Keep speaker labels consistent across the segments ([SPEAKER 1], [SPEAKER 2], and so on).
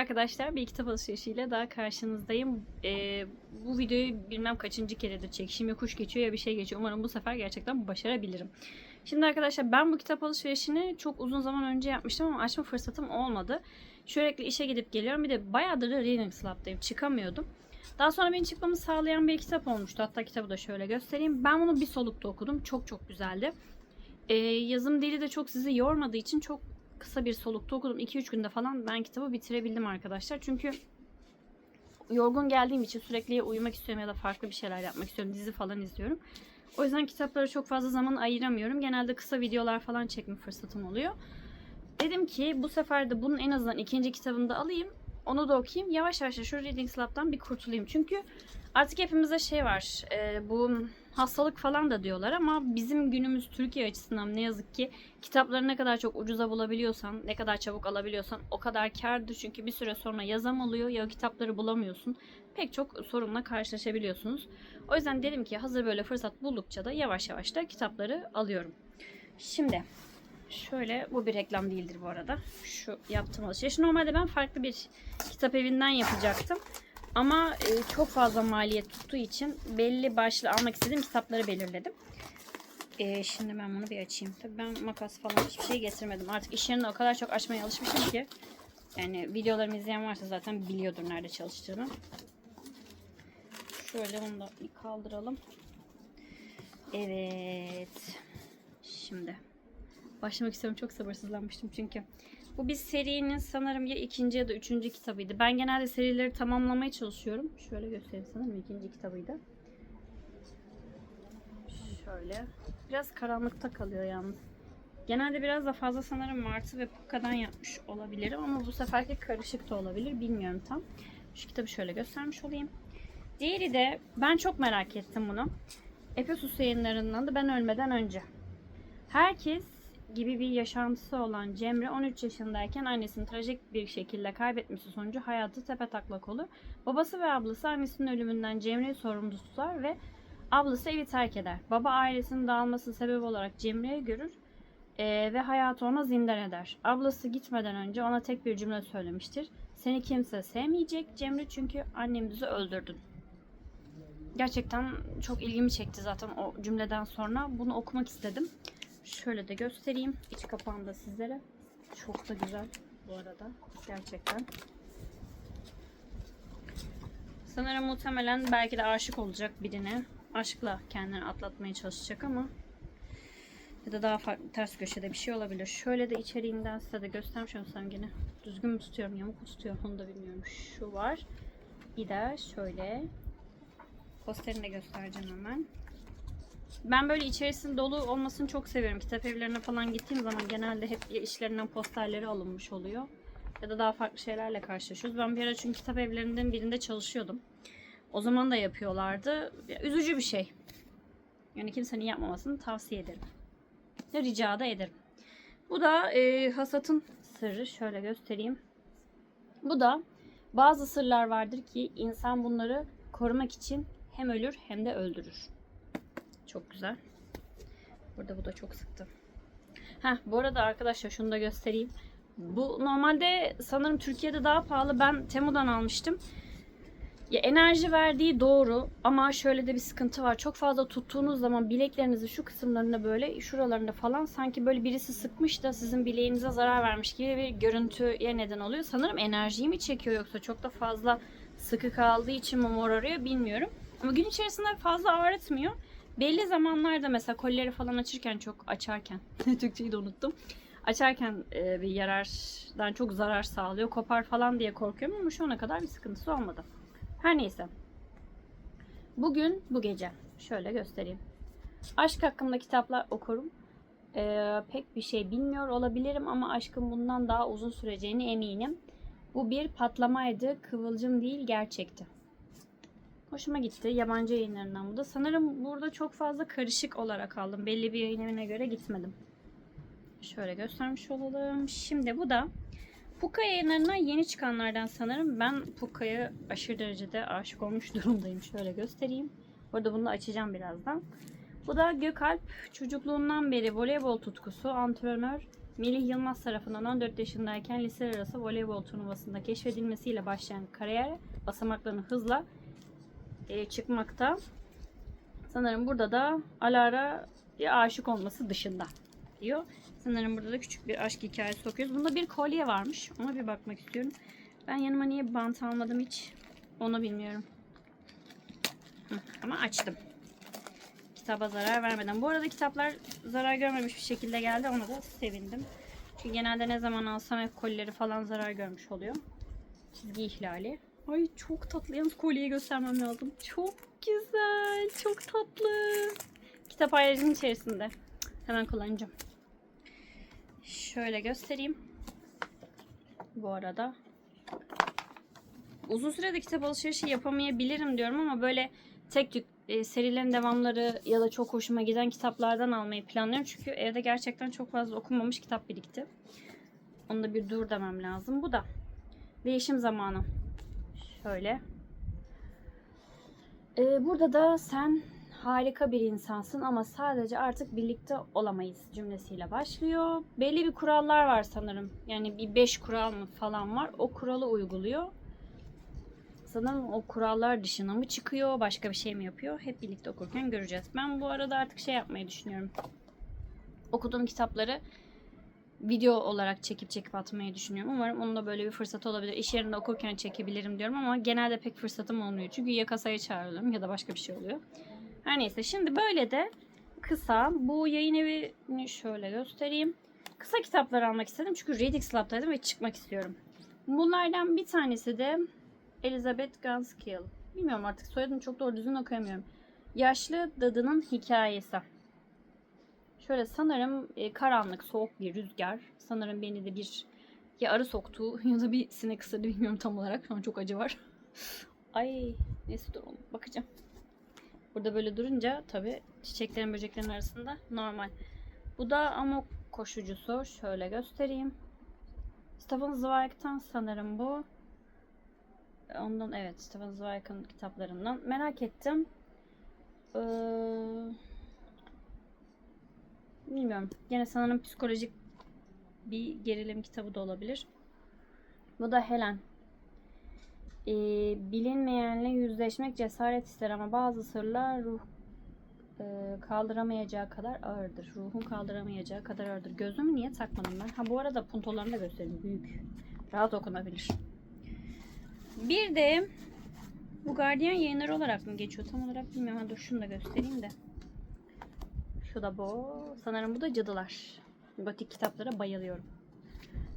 [SPEAKER 1] arkadaşlar, bir kitap alışverişiyle daha karşınızdayım. Ee, bu videoyu bilmem kaçıncı keredir çekişim ya kuş geçiyor ya bir şey geçiyor. Umarım bu sefer gerçekten başarabilirim. Şimdi arkadaşlar ben bu kitap alışverişini çok uzun zaman önce yapmıştım ama açma fırsatım olmadı. Sürekli işe gidip geliyorum. Bir de bayağıdır da Reading Club'dayım. Çıkamıyordum. Daha sonra beni çıkmamı sağlayan bir kitap olmuştu. Hatta kitabı da şöyle göstereyim. Ben bunu bir solukta okudum. Çok çok güzeldi. Ee, yazım dili de çok sizi yormadığı için çok kısa bir solukta okudum. 2-3 günde falan ben kitabı bitirebildim arkadaşlar. Çünkü yorgun geldiğim için sürekli uyumak istiyorum ya da farklı bir şeyler yapmak istiyorum. Dizi falan izliyorum. O yüzden kitaplara çok fazla zaman ayıramıyorum. Genelde kısa videolar falan çekme fırsatım oluyor. Dedim ki bu sefer de bunun en azından ikinci kitabını da alayım. Onu da okuyayım. Yavaş yavaş şu Reading Slab'dan bir kurtulayım. Çünkü artık hepimizde şey var. e, bu hastalık falan da diyorlar ama bizim günümüz Türkiye açısından ne yazık ki kitapları ne kadar çok ucuza bulabiliyorsan, ne kadar çabuk alabiliyorsan o kadar kârdır. Çünkü bir süre sonra yazam oluyor ya kitapları bulamıyorsun. Pek çok sorunla karşılaşabiliyorsunuz. O yüzden dedim ki hazır böyle fırsat buldukça da yavaş yavaş da kitapları alıyorum. Şimdi şöyle bu bir reklam değildir bu arada. Şu yaptığım alışveriş. Normalde ben farklı bir kitap evinden yapacaktım. Ama e, çok fazla maliyet tuttuğu için belli başlı almak istediğim kitapları belirledim. E, şimdi ben bunu bir açayım. Tabii ben makas falan hiçbir şey getirmedim. Artık iş yerinde o kadar çok açmaya alışmışım ki. Yani videolarımı izleyen varsa zaten biliyordur nerede çalıştığımı. Şöyle bunu da kaldıralım. Evet. Şimdi başlamak istiyorum. Çok sabırsızlanmıştım çünkü. Bu bir serinin sanırım ya ikinci ya da üçüncü kitabıydı. Ben genelde serileri tamamlamaya çalışıyorum. Şöyle göstereyim sanırım ikinci kitabıydı. Şöyle. Biraz karanlıkta kalıyor yalnız. Genelde biraz da fazla sanırım Martı ve Pukka'dan yapmış olabilirim ama bu seferki karışık da olabilir. Bilmiyorum tam. Şu kitabı şöyle göstermiş olayım. Diğeri de ben çok merak ettim bunu. Efesus yayınlarından da ben ölmeden önce. Herkes gibi bir yaşantısı olan Cemre 13 yaşındayken annesini trajik bir şekilde kaybetmesi sonucu hayatı tepetaklak olur. Babası ve ablası annesinin ölümünden Cemre'yi sorumlu tutar ve ablası evi terk eder. Baba ailesinin dağılması sebep olarak Cemre'yi görür eee, ve hayatı ona zindan eder. Ablası gitmeden önce ona tek bir cümle söylemiştir. Seni kimse sevmeyecek Cemre çünkü annemizi öldürdün. Gerçekten çok ilgimi çekti zaten o cümleden sonra. Bunu okumak istedim. Şöyle de göstereyim. İç kapağını sizlere. Çok da güzel bu arada. Gerçekten. Sanırım muhtemelen belki de aşık olacak birine. Aşkla kendini atlatmaya çalışacak ama ya da daha farklı ters köşede bir şey olabilir. Şöyle de içeriğinden size de göstermiş olsam yine. Düzgün mü tutuyorum, yamuk mu tutuyorum onu da bilmiyorum. Şu var. Bir de şöyle posterini de göstereceğim hemen. Ben böyle içerisinin dolu olmasını çok seviyorum. Kitap evlerine falan gittiğim zaman genelde hep ya işlerinden posterleri alınmış oluyor. Ya da daha farklı şeylerle karşılaşıyoruz. Ben bir ara çünkü kitap evlerinden birinde çalışıyordum. O zaman da yapıyorlardı. Ya, Üzücü bir şey. Yani kimsenin yapmamasını tavsiye ederim. Ve rica da ederim. Bu da e, hasatın sırrı. Şöyle göstereyim. Bu da bazı sırlar vardır ki insan bunları korumak için hem ölür hem de öldürür. Çok güzel. Burada bu da çok sıktı. Heh, bu arada arkadaşlar şunu da göstereyim. Bu normalde sanırım Türkiye'de daha pahalı. Ben Temu'dan almıştım. Ya enerji verdiği doğru ama şöyle de bir sıkıntı var. Çok fazla tuttuğunuz zaman bileklerinizi şu kısımlarında böyle şuralarında falan sanki böyle birisi sıkmış da sizin bileğinize zarar vermiş gibi bir görüntüye neden oluyor. Sanırım enerjiyi mi çekiyor yoksa çok da fazla sıkı kaldığı için mi morarıyor bilmiyorum. Ama gün içerisinde fazla ağrıtmıyor. Belli zamanlarda mesela kolleri falan açırken çok açarken Türkçeyi de unuttum. Açarken e, bir yarardan çok zarar sağlıyor. Kopar falan diye korkuyorum ama şu ana kadar bir sıkıntısı olmadı. Her neyse. Bugün bu gece şöyle göstereyim. Aşk hakkında kitaplar okurum. Ee, pek bir şey bilmiyor olabilirim ama aşkın bundan daha uzun süreceğine eminim. Bu bir patlamaydı, kıvılcım değil gerçekti. Hoşuma gitti. Yabancı yayınlarından bu da. Sanırım burada çok fazla karışık olarak aldım. Belli bir yayın evine göre gitmedim. Şöyle göstermiş olalım. Şimdi bu da Puka yayınlarından yeni çıkanlardan sanırım. Ben Puka'ya aşırı derecede aşık olmuş durumdayım. Şöyle göstereyim. Burada bunu da açacağım birazdan. Bu da Gökalp çocukluğundan beri voleybol tutkusu, antrenör Melih Yılmaz tarafından 14 yaşındayken lise arası voleybol turnuvasında keşfedilmesiyle başlayan kariyer basamaklarını hızla e, çıkmakta. Sanırım burada da Alara'ya aşık olması dışında diyor. Sanırım burada da küçük bir aşk hikayesi okuyoruz. Bunda bir kolye varmış. Ona bir bakmak istiyorum. Ben yanıma niye bant almadım hiç onu bilmiyorum. Ama açtım. Kitaba zarar vermeden. Bu arada kitaplar zarar görmemiş bir şekilde geldi. Ona da sevindim. Çünkü genelde ne zaman alsam hep kolileri falan zarar görmüş oluyor. Çizgi ihlali. Ay çok tatlı. Yalnız kolyeyi göstermem lazım. Çok güzel. Çok tatlı. Kitap ayracının içerisinde. Hemen kullanacağım. Şöyle göstereyim. Bu arada. Uzun sürede kitap alışverişi yapamayabilirim diyorum ama böyle tek tük e, serilerin devamları ya da çok hoşuma giden kitaplardan almayı planlıyorum. Çünkü evde gerçekten çok fazla okunmamış kitap birikti. Onu da bir dur demem lazım. Bu da değişim zamanı. Şöyle. Ee, burada da sen harika bir insansın ama sadece artık birlikte olamayız cümlesiyle başlıyor. Belli bir kurallar var sanırım. Yani bir beş kural mı falan var. O kuralı uyguluyor. Sanırım o kurallar dışına mı çıkıyor, başka bir şey mi yapıyor? Hep birlikte okurken göreceğiz. Ben bu arada artık şey yapmayı düşünüyorum. Okuduğum kitapları video olarak çekip çekip atmayı düşünüyorum. Umarım onun da böyle bir fırsat olabilir. İş yerinde okurken çekebilirim diyorum ama genelde pek fırsatım olmuyor. Çünkü ya kasaya çağırıyorum ya da başka bir şey oluyor. Her neyse şimdi böyle de kısa bu yayın evini şöyle göstereyim. Kısa kitaplar almak istedim çünkü Reading Lab'daydım ve çıkmak istiyorum. Bunlardan bir tanesi de Elizabeth Ganskill. Bilmiyorum artık soyadını çok doğru düzgün okuyamıyorum. Yaşlı Dadının Hikayesi. Şöyle sanırım e, karanlık, soğuk bir rüzgar. Sanırım beni de bir ya arı soktu ya da bir sinek ısırdı bilmiyorum tam olarak. An çok acı var. Ay neyse dur bakacağım. Burada böyle durunca tabi çiçeklerin böceklerin arasında normal. Bu da amok koşucusu. Şöyle göstereyim. Stephen Zweig'tan sanırım bu. Ondan evet Stephen Zweig'ın kitaplarından. Merak ettim. Ee, bilmiyorum. Yine sanırım psikolojik bir gerilim kitabı da olabilir. Bu da Helen. Ee, bilinmeyenle yüzleşmek cesaret ister ama bazı sırlar ruh e, kaldıramayacağı kadar ağırdır. Ruhun kaldıramayacağı kadar ağırdır. Gözümü niye takmadım ben? Ha bu arada puntolarını da göstereyim. Büyük. Rahat okunabilir. Bir de bu Guardian yayınları olarak mı geçiyor? Tam olarak bilmiyorum. Ha, dur şunu da göstereyim de. Şu da bu. Sanırım bu da Cadılar. Gotik kitaplara bayılıyorum.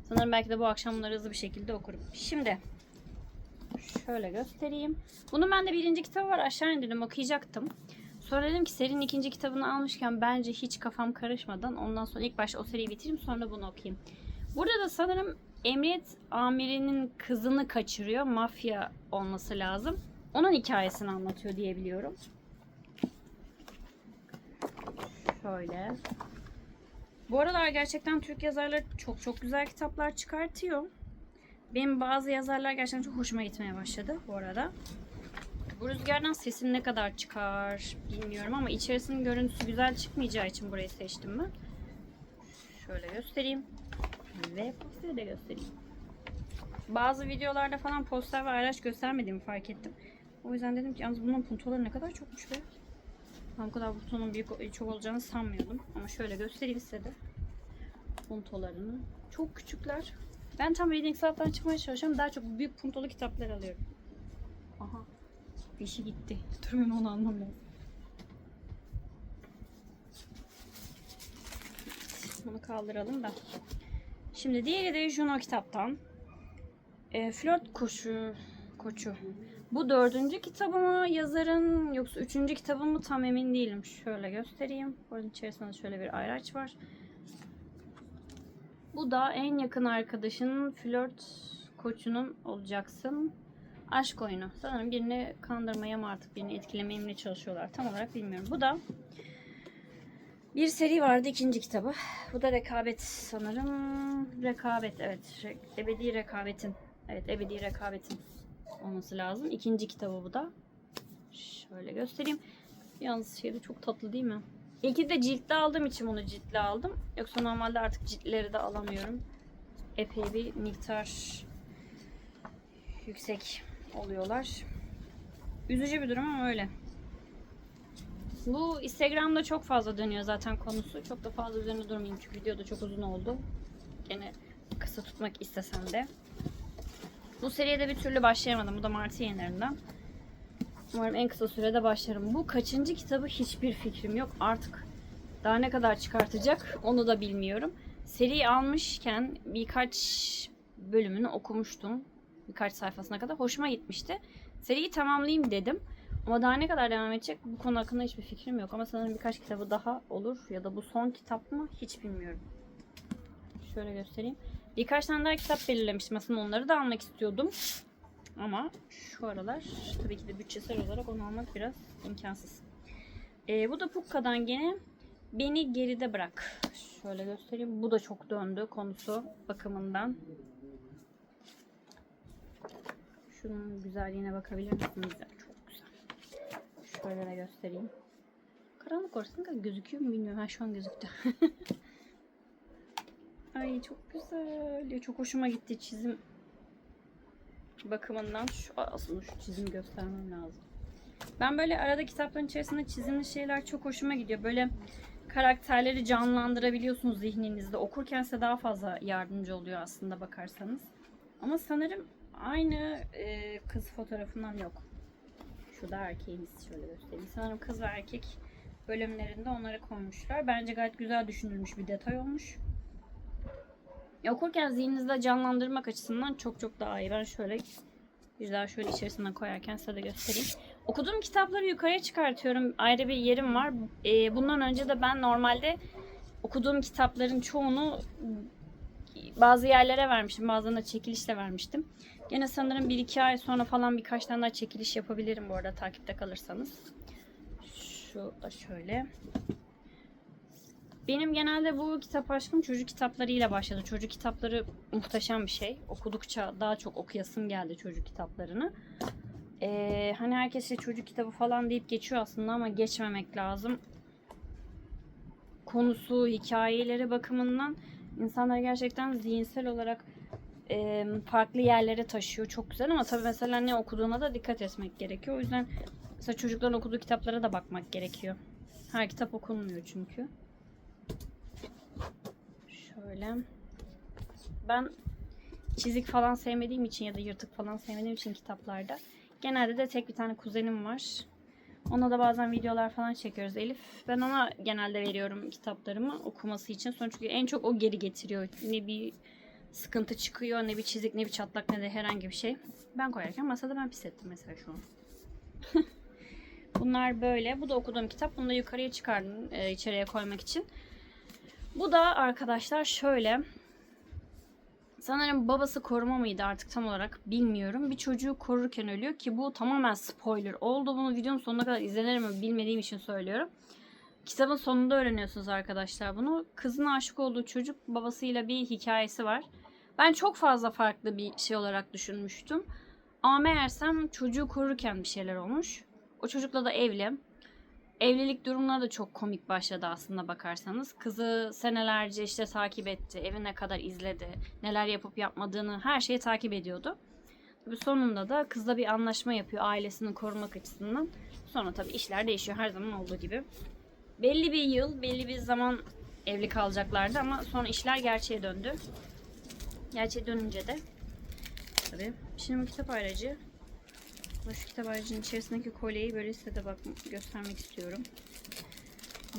[SPEAKER 1] Sanırım belki de bu akşam bunları hızlı bir şekilde okurum. Şimdi şöyle göstereyim. Bunun bende birinci kitabı var. Aşağı indirdim okuyacaktım. Sonra dedim ki serinin ikinci kitabını almışken bence hiç kafam karışmadan ondan sonra ilk başta o seriyi bitireyim sonra bunu okuyayım. Burada da sanırım emniyet amirinin kızını kaçırıyor. Mafya olması lazım. Onun hikayesini anlatıyor diye Şöyle. Bu aralar gerçekten Türk yazarları çok çok güzel kitaplar çıkartıyor. Benim bazı yazarlar gerçekten çok hoşuma gitmeye başladı bu arada. Bu rüzgardan sesim ne kadar çıkar bilmiyorum ama içerisinin görüntüsü güzel çıkmayacağı için burayı seçtim ben. Şöyle göstereyim. Ve posteri de göstereyim. Bazı videolarda falan poster ve araç göstermediğimi fark ettim. O yüzden dedim ki yalnız bunun puntoları ne kadar çokmuş be. Ben bu kadar puntonun büyük çok olacağını sanmıyordum. Ama şöyle göstereyim size de. Puntolarını. Çok küçükler. Ben tam Reading Club'dan çıkmaya çalışıyorum. Daha çok büyük puntolu kitaplar alıyorum. Aha. Şey gitti. Dur ben onu lazım. Bunu kaldıralım da. Şimdi diğeri de Juno kitaptan. E, Flört Koşu Koçu. Bu dördüncü kitabı mı yazarın yoksa üçüncü kitabı mı tam emin değilim. Şöyle göstereyim. Bunun içerisinde şöyle bir ayraç var. Bu da en yakın arkadaşının flört koçunun olacaksın. Aşk oyunu. Sanırım birini kandırmaya mı artık birini etkilemeye mi çalışıyorlar. Tam olarak bilmiyorum. Bu da bir seri vardı ikinci kitabı. Bu da rekabet sanırım. Rekabet evet. Ebedi rekabetin. Evet ebedi rekabetin olması lazım. İkinci kitabı bu da. Şöyle göstereyim. Yalnız şey de çok tatlı değil mi? İlki de ciltli aldığım için bunu ciltli aldım. Yoksa normalde artık ciltleri de alamıyorum. Epey bir miktar yüksek oluyorlar. Üzücü bir durum ama öyle. Bu Instagram'da çok fazla dönüyor zaten konusu. Çok da fazla üzerine durmayayım çünkü video da çok uzun oldu. Gene kısa tutmak istesem de. Bu seriye de bir türlü başlayamadım. Bu da Mart yayınlarından. Umarım en kısa sürede başlarım. Bu kaçıncı kitabı hiçbir fikrim yok. Artık daha ne kadar çıkartacak onu da bilmiyorum. Seri almışken birkaç bölümünü okumuştum. Birkaç sayfasına kadar. Hoşuma gitmişti. Seriyi tamamlayayım dedim. Ama daha ne kadar devam edecek bu konu hakkında hiçbir fikrim yok. Ama sanırım birkaç kitabı daha olur. Ya da bu son kitap mı hiç bilmiyorum. Şöyle göstereyim. Birkaç tane daha kitap belirlemiştim. Aslında onları da almak istiyordum. Ama şu aralar tabii ki de bütçesel olarak onu almak biraz imkansız. Ee, bu da Pukka'dan gene Beni Geride Bırak. Şöyle göstereyim. Bu da çok döndü konusu bakımından. Şunun güzelliğine bakabilir misiniz? Çok güzel. Şöyle de göstereyim. Karanlık orası ne kadar gözüküyor mu bilmiyorum. Ha şu an gözüktü. Ay çok güzel. Ya, çok hoşuma gitti çizim bakımından. Şu, aslında şu çizimi göstermem lazım. Ben böyle arada kitapların içerisinde çizimli şeyler çok hoşuma gidiyor. Böyle karakterleri canlandırabiliyorsunuz zihninizde. Okurken size daha fazla yardımcı oluyor aslında bakarsanız. Ama sanırım aynı e, kız fotoğrafından yok. Şu da erkeğimiz şöyle göstereyim. Sanırım kız ve erkek bölümlerinde onları koymuşlar. Bence gayet güzel düşünülmüş bir detay olmuş. Okurken zihninizde canlandırmak açısından çok çok daha iyi. Ben şöyle bir daha şöyle içerisine koyarken size de göstereyim. Okuduğum kitapları yukarıya çıkartıyorum. Ayrı bir yerim var. Ee, bundan önce de ben normalde okuduğum kitapların çoğunu bazı yerlere vermiştim. Bazılarına çekilişle vermiştim. Gene sanırım 1-2 ay sonra falan birkaç tane daha çekiliş yapabilirim bu arada takipte kalırsanız. Şu da şöyle. Benim genelde bu kitap aşkım çocuk kitaplarıyla başladı. Çocuk kitapları muhteşem bir şey. Okudukça daha çok okuyasım geldi çocuk kitaplarını. Ee, hani herkes işte çocuk kitabı falan deyip geçiyor aslında ama geçmemek lazım. Konusu, hikayeleri bakımından insanları gerçekten zihinsel olarak e, farklı yerlere taşıyor. Çok güzel ama tabii mesela ne okuduğuna da dikkat etmek gerekiyor. O yüzden mesela çocukların okuduğu kitaplara da bakmak gerekiyor. Her kitap okunmuyor çünkü. Şöyle. Ben çizik falan sevmediğim için ya da yırtık falan sevmediğim için kitaplarda genelde de tek bir tane kuzenim var. Ona da bazen videolar falan çekiyoruz Elif. Ben ona genelde veriyorum kitaplarımı okuması için. Sonra çünkü en çok o geri getiriyor. Ne bir sıkıntı çıkıyor, ne bir çizik, ne bir çatlak, ne de herhangi bir şey. Ben koyarken masada ben pis ettim mesela şu an. Bunlar böyle. Bu da okuduğum kitap. Bunu da yukarıya çıkardım e, içeriye koymak için. Bu da arkadaşlar şöyle. Sanırım babası koruma mıydı artık tam olarak bilmiyorum. Bir çocuğu korurken ölüyor ki bu tamamen spoiler oldu. Bunu videonun sonuna kadar izlenir mi bilmediğim için söylüyorum. Kitabın sonunda öğreniyorsunuz arkadaşlar bunu. Kızın aşık olduğu çocuk babasıyla bir hikayesi var. Ben çok fazla farklı bir şey olarak düşünmüştüm. Ama meğersem çocuğu korurken bir şeyler olmuş. O çocukla da evli. Evlilik durumları da çok komik başladı aslında bakarsanız. Kızı senelerce işte takip etti, evine kadar izledi, neler yapıp yapmadığını her şeyi takip ediyordu. Tabii sonunda da kızla bir anlaşma yapıyor ailesini korumak açısından. Sonra tabii işler değişiyor her zaman olduğu gibi. Belli bir yıl, belli bir zaman evli kalacaklardı ama sonra işler gerçeğe döndü. Gerçeğe dönünce de tabii. Şimdi kitap ayracı şu kitap aracının içerisindeki kolyeyi böyle size de bak göstermek istiyorum.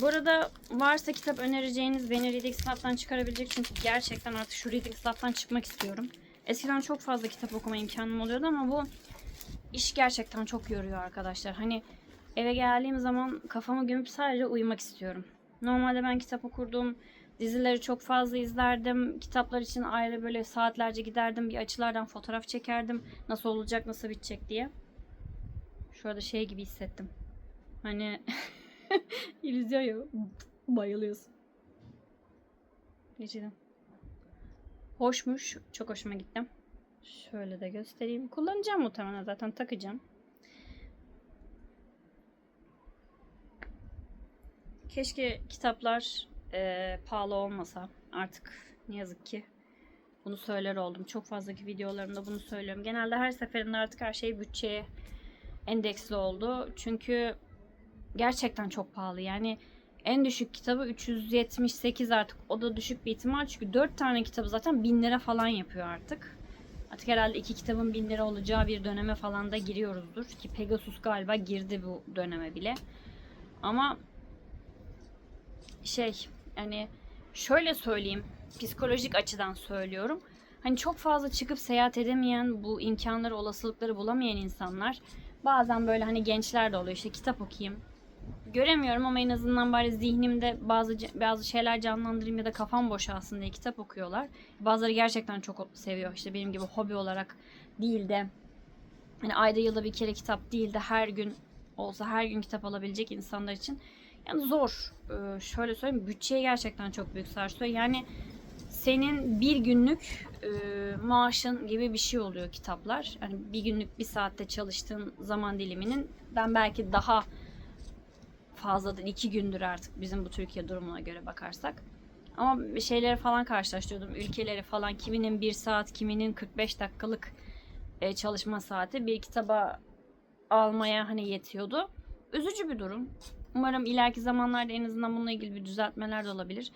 [SPEAKER 1] Bu arada varsa kitap önereceğiniz beni Reading Slot'tan çıkarabilecek çünkü gerçekten artık şu Reading Slot'tan çıkmak istiyorum. Eskiden çok fazla kitap okuma imkanım oluyordu ama bu iş gerçekten çok yoruyor arkadaşlar. Hani eve geldiğim zaman kafamı gömüp sadece uyumak istiyorum. Normalde ben kitap okurdum, dizileri çok fazla izlerdim. Kitaplar için ayrı böyle saatlerce giderdim. Bir açılardan fotoğraf çekerdim. Nasıl olacak, nasıl bitecek diye. Şurada şey gibi hissettim. Hani illüzyon ya. Bayılıyorsun. Geçelim. Hoşmuş. Çok hoşuma gitti. Şöyle de göstereyim. Kullanacağım muhtemelen zaten takacağım. Keşke kitaplar e, pahalı olmasa artık ne yazık ki bunu söyler oldum. Çok fazlaki videolarımda bunu söylüyorum. Genelde her seferinde artık her şey bütçeye endeksli oldu. Çünkü gerçekten çok pahalı. Yani en düşük kitabı 378 artık. O da düşük bir ihtimal. Çünkü 4 tane kitabı zaten 1000 lira falan yapıyor artık. Artık herhalde iki kitabın 1000 lira olacağı bir döneme falan da giriyoruzdur. Ki Pegasus galiba girdi bu döneme bile. Ama şey yani şöyle söyleyeyim psikolojik açıdan söylüyorum. Hani çok fazla çıkıp seyahat edemeyen, bu imkanları, olasılıkları bulamayan insanlar bazen böyle hani gençler de oluyor işte kitap okuyayım. Göremiyorum ama en azından bari zihnimde bazı bazı şeyler canlandırayım ya da kafam boşalsın diye kitap okuyorlar. Bazıları gerçekten çok seviyor. İşte benim gibi hobi olarak değil de hani ayda yılda bir kere kitap değil de her gün olsa her gün kitap alabilecek insanlar için yani zor. Ee, şöyle söyleyeyim bütçeye gerçekten çok büyük sarsıyor. Yani senin bir günlük e, maaşın gibi bir şey oluyor kitaplar. Yani bir günlük bir saatte çalıştığın zaman diliminin ben belki daha fazladır iki gündür artık bizim bu Türkiye durumuna göre bakarsak. Ama bir şeyleri falan karşılaştırıyordum. Ülkeleri falan kiminin bir saat, kiminin 45 dakikalık e, çalışma saati bir kitaba almaya hani yetiyordu. Üzücü bir durum. Umarım ileriki zamanlarda en azından bununla ilgili bir düzeltmeler de olabilir.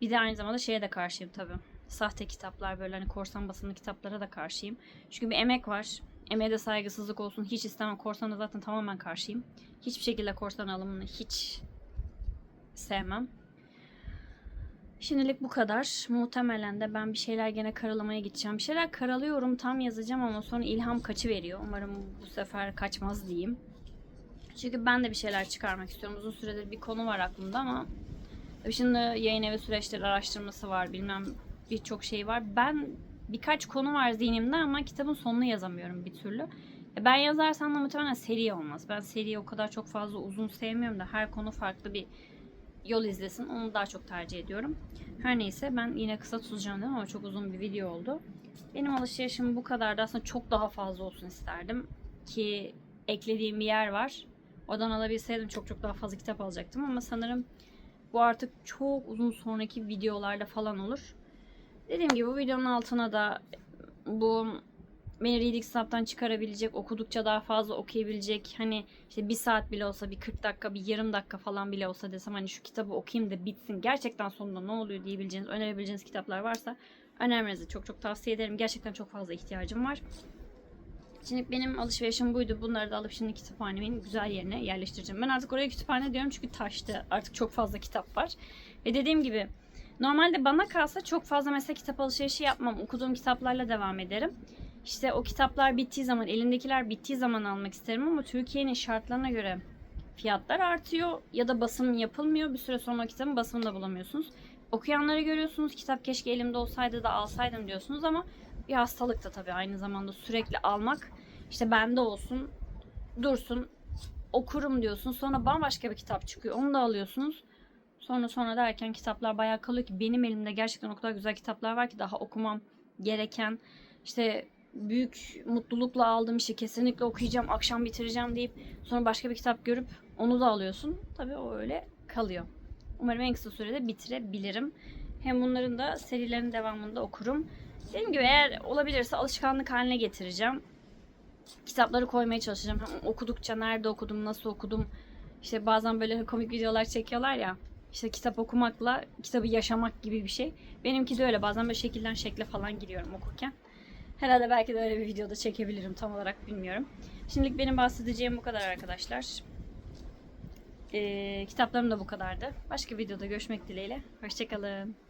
[SPEAKER 1] Bir de aynı zamanda şeye de karşıyım tabii. Sahte kitaplar böyle hani korsan basımlı kitaplara da karşıyım. Çünkü bir emek var. Emeğe de saygısızlık olsun. Hiç istemem. Korsana zaten tamamen karşıyım. Hiçbir şekilde korsan alımını hiç sevmem. Şimdilik bu kadar. Muhtemelen de ben bir şeyler gene karalamaya gideceğim. Bir şeyler karalıyorum tam yazacağım ama sonra ilham kaçı veriyor. Umarım bu sefer kaçmaz diyeyim. Çünkü ben de bir şeyler çıkarmak istiyorum. Uzun süredir bir konu var aklımda ama şimdi yayın evi süreçleri araştırması var. Bilmem birçok şey var. Ben birkaç konu var zihnimde ama kitabın sonunu yazamıyorum bir türlü. E, Ben yazarsam da muhtemelen seri olmaz. Ben seriyi o kadar çok fazla uzun sevmiyorum da her konu farklı bir yol izlesin. Onu daha çok tercih ediyorum. Her neyse ben yine kısa tutacağım dedim ama çok uzun bir video oldu. Benim alışverişim bu kadardı. Aslında çok daha fazla olsun isterdim. Ki eklediğim bir yer var. Oradan alabilseydim çok çok daha fazla kitap alacaktım ama sanırım bu artık çok uzun sonraki videolarda falan olur. Dediğim gibi bu videonun altına da bu beni Reading Snap'tan çıkarabilecek, okudukça daha fazla okuyabilecek, hani işte bir saat bile olsa, bir 40 dakika, bir yarım dakika falan bile olsa desem hani şu kitabı okuyayım da bitsin, gerçekten sonunda ne oluyor diyebileceğiniz, önerebileceğiniz kitaplar varsa önermenizi çok çok tavsiye ederim. Gerçekten çok fazla ihtiyacım var. Şimdi benim alışverişim buydu. Bunları da alıp şimdi kütüphanemin güzel yerine yerleştireceğim. Ben artık oraya kütüphane diyorum çünkü taştı. Artık çok fazla kitap var. Ve dediğim gibi normalde bana kalsa çok fazla mesela kitap alışverişi yapmam. Okuduğum kitaplarla devam ederim. İşte o kitaplar bittiği zaman, elindekiler bittiği zaman almak isterim ama Türkiye'nin şartlarına göre fiyatlar artıyor ya da basım yapılmıyor. Bir süre sonra kitabın basımını da bulamıyorsunuz. Okuyanları görüyorsunuz. Kitap keşke elimde olsaydı da alsaydım diyorsunuz ama bir hastalık da tabii aynı zamanda sürekli almak. işte bende olsun, dursun, okurum diyorsun. Sonra bambaşka bir kitap çıkıyor. Onu da alıyorsunuz. Sonra sonra derken kitaplar bayağı kalıyor ki benim elimde gerçekten o kadar güzel kitaplar var ki daha okumam gereken işte büyük mutlulukla aldım işte kesinlikle okuyacağım akşam bitireceğim deyip sonra başka bir kitap görüp onu da alıyorsun. Tabii o öyle kalıyor. Umarım en kısa sürede bitirebilirim. Hem bunların da serilerin devamında okurum. Dediğim gibi eğer olabilirse alışkanlık haline getireceğim. Kitapları koymaya çalışacağım. Hem okudukça nerede okudum, nasıl okudum. İşte bazen böyle komik videolar çekiyorlar ya. İşte kitap okumakla kitabı yaşamak gibi bir şey. Benimki de öyle. Bazen böyle şekilden şekle falan giriyorum okurken. Herhalde belki de öyle bir videoda çekebilirim tam olarak bilmiyorum. Şimdilik benim bahsedeceğim bu kadar arkadaşlar. Ee, kitaplarım da bu kadardı. Başka videoda görüşmek dileğiyle. Hoşçakalın.